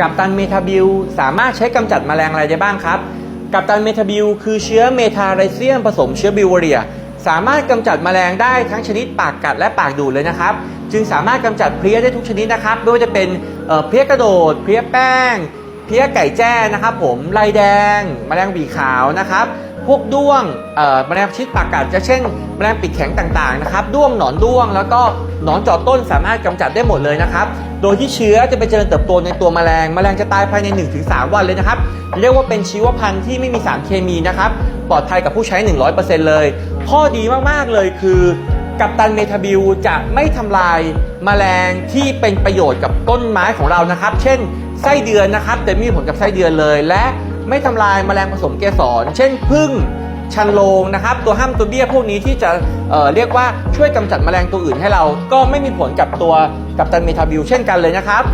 กับตันเมทาบิลสามารถใช้กำจัดแมลงอะไรได้บ้างครับ กับตันเมทาบิลคือเชื้อเมทาไรเซียมผสมเชื้อบิวเวเรีย สามารถกำจัดแมลงได้ทั้งชนิดปากกัดและปากดูดเลยนะครับ จึงสามารถกำจัดเพลี้ยได้ทุกชนิดนะครับไม่ว่าจะเป็นเพลี้ยกระโดด เพลี้ยแป้ง เพลี้ยไก่แจ้นะครับ ผมลายแดงแมลงหวีขาวนะครับ พวกด้วงแมลงชิดปากกัดจะเช่นแมลงปีกแข็งต่างๆนะครับด้วงหนอนด้วง แล้วก็หนอนจาะต้นสามารถกำจัดได้หมดเลยนะครับ โดยที่เชื้อจะไปเจริญเติบโตในตัวแมลงแมลงจะตายภายใน 1-3 วันเลยนะครับ เรียกว่าเป็นชีวพันธุ์ที่ไม่มีสารเคมีนะครับปลอดภัยกับผู้ใช้ 100%เลย ข้อดีมากๆเลยคือกัปตันเมทาบิลจะไม่ทำลายแมลงที่เป็นประโยชน์กับต้นไม้ของเรานะครับ เช่นไส้เดือนนะครับแต่ไม่มีผลกับไส้เดือนเลย และ ไม่ทำลายแมลงผสมเกสร เช่นพึ่งชันโลงนะครับ ตัวห้ามตัวเบี้ยพวกนี้ที่จะเอ่อเรียกว่าช่วยกำจัดแมลงตัวอื่นให้เราก็ไม่มีผลกับตัวกับตันเมทาบิลเช่นกันเลยนะครับ